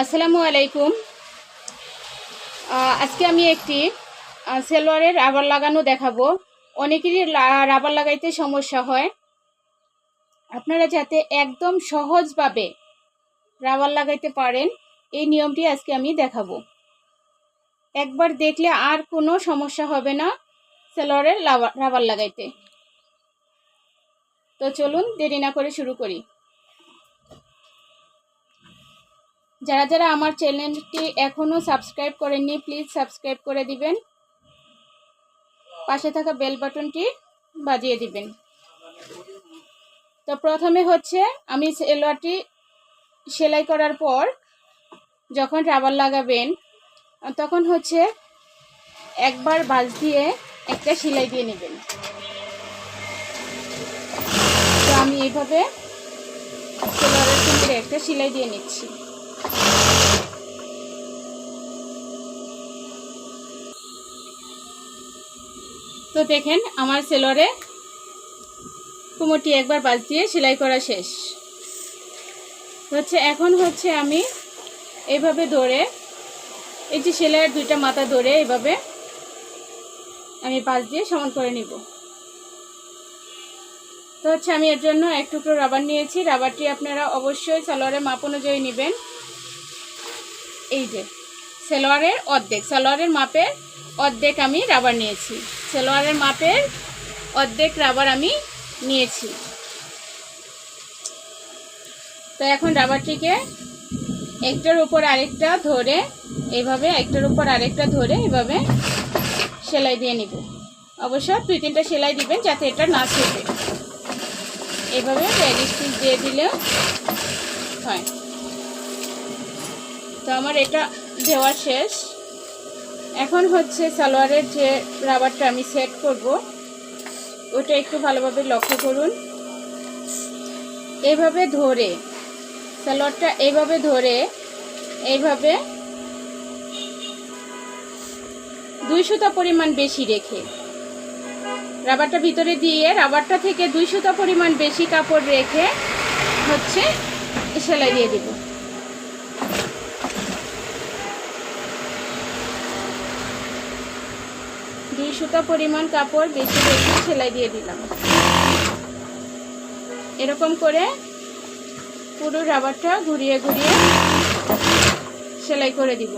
আসসালামু আলাইকুম। আজকে আমি একটি সেলোয়ারের রাবার লাগানো দেখাবো। অনেকেরই রাবার লাগাইতে সমস্যা হয়। আপনারা যাতে একদম সহজভাবে রাবার লাগাইতে পারেন, এই নিয়মটি আজকে আমি দেখাবো। একবার দেখলে আর কোনো সমস্যা হবে না সেলোয়ারের রাবার লাগাইতে। তো চলুন দেরি না করে শুরু করি। যারা যারা আমার চ্যানেলটি এখনও সাবস্ক্রাইব করেননি, প্লিজ সাবস্ক্রাইব করে দিবেন। পাশে থাকা বেল বাটনটি বাজিয়ে দিবেন। তো প্রথমে হচ্ছে আমি সেলোয়ারটি সেলাই করার পর যখন রাবার লাগাবেন, তখন হচ্ছে একবার বাজ দিয়ে একটা সেলাই দিয়ে নেবেন। তো আমি এইভাবে সেলোয়ারের একটা সেলাই দিয়ে নিচ্ছি। তো দেখেন, আমার সেলোয়ারে কুমোরটি একবার বাজ দিয়ে সেলাই করা শেষ। হচ্ছে, এখন হচ্ছে আমি এইভাবে ধরে, এই যে সেলাইয়ের দুইটা মাথা ধরে এইভাবে আমি বাজ দিয়ে সমান করে নিব। তো হচ্ছে, আমি এর জন্য এক টুকরো রাবার নিয়েছি। রাবারটি আপনারা অবশ্যই সালোয়ারের মাপ অনুযায়ী নেবেন। এই যে, সালোয়ারের অর্ধেক, সালোয়ারের মাপের অর্ধেক আমি রাবার নিয়েছি। সালোয়ারের মাপের অর্ধেক রাবার আমি নিয়েছি। তো এখন রাবারটিকে একটার উপর আরেকটা ধরে এইভাবে একটার উপর আরেকটা ধরে এভাবে সেলাই দিয়ে নিব। অবশ্য দুই তিনটা সেলাই দিবেন যাতে এটা না ছেপে এইভাবে রেডি স্টিচ দিয়ে দিলেও হয়। তো আমার এটা দেওয়া শেষ। এখন হচ্ছে সালোয়ারের যে রাবারটা আমি সেট করব, ওটা একটু ভালোভাবে লক্ষ্য করুন। এইভাবে ধরে, সালোয়ারটা এইভাবে ধরে এইভাবে দুই সুতা পরিমাণ বেশি রেখে, রাবারটা ভিতরে দিয়ে রাবারটা থেকে দুই সুতা পরিমাণ বেশি কাপড় রেখে হচ্ছে সেলাই দিয়ে দিব দুই সুতা পরিমাণ কাপড় বেশি বেশি সেলাই দিয়ে দিলাম। এরকম করে পুরো রাবারটা ঘুরিয়ে ঘুরিয়ে সেলাই করে দিব।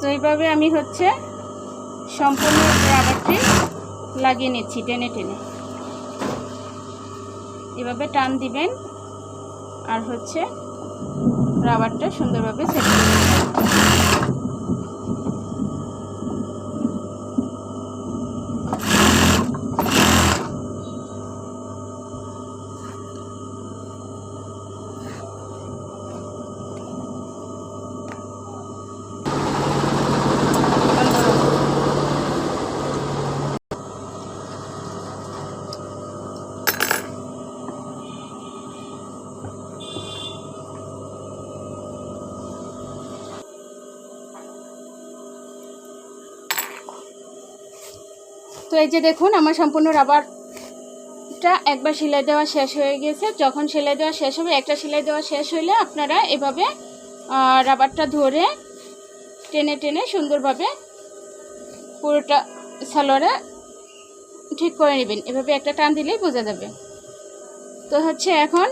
তো এইভাবে আমি হচ্ছে সম্পূর্ণ রাবারটি লাগিয়ে নিচ্ছি টেনে টেনে। এভাবে টান দিবেন। আর হচ্ছে রাবারটা সুন্দরভাবে সেট করে তো এই যে দেখুন, আমার সম্পূর্ণ রাবারটা একবার সেলাই দেওয়া শেষ হয়ে গেছে। যখন সেলাই দেওয়া শেষ হবে, একটা সেলাই দেওয়া শেষ হইলে আপনারা এভাবে রাবারটা ধরে টেনে টেনে সুন্দরভাবে পুরোটা সালোয়ারে ঠিক করে নেবেন। এভাবে একটা টান দিলেই বোঝা যাবে। তো হচ্ছে এখন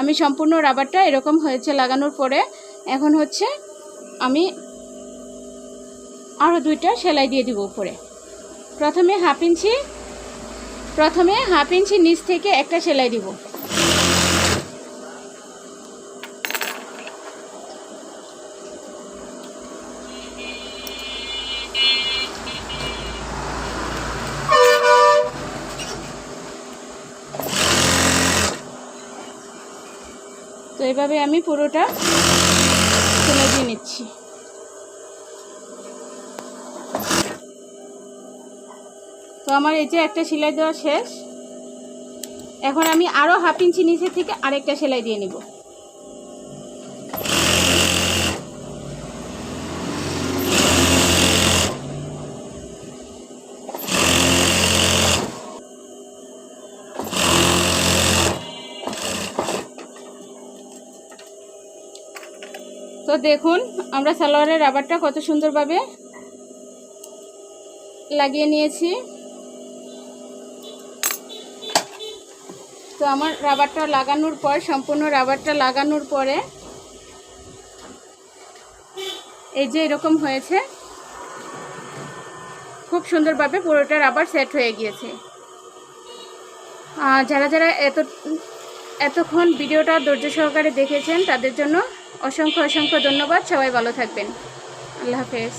আমি সম্পূর্ণ রাবারটা এরকম হয়েছে লাগানোর পরে, এখন হচ্ছে আমি আরও দুইটা সেলাই দিয়ে দিব উপরে। প্রথমে হাফ ইঞ্চি, প্রথমে হাফ ইঞ্চি নিচ থেকে একটা সেলাই দিব। তো এইভাবে আমি পুরোটা সেলাই দিয়ে নিচ্ছি। আমার এই যে একটা সেলাই দেওয়া শেষ। এখন আমি আরও হাফ ইঞ্চি নিচে থেকে আরেকটা সেলাই দিয়ে নিব। তো দেখুন, আমরা সালোয়ারের রাবারটা কত সুন্দরভাবে লাগিয়ে নিয়েছি। তো আমার রাবারটা লাগানোর পর, সম্পূর্ণ রাবারটা লাগানোর পরে এই যে এরকম হয়েছে, খুব সুন্দরভাবে পুরোটা রাবার সেট হয়ে গিয়েছে। যারা যারা এত, এতক্ষণ ভিডিওটা ধৈর্য সহকারে দেখেছেন, তাদের জন্য অসংখ্য অসংখ্য ধন্যবাদ। সবাই ভালো থাকবেন। আল্লাহ হাফেজ।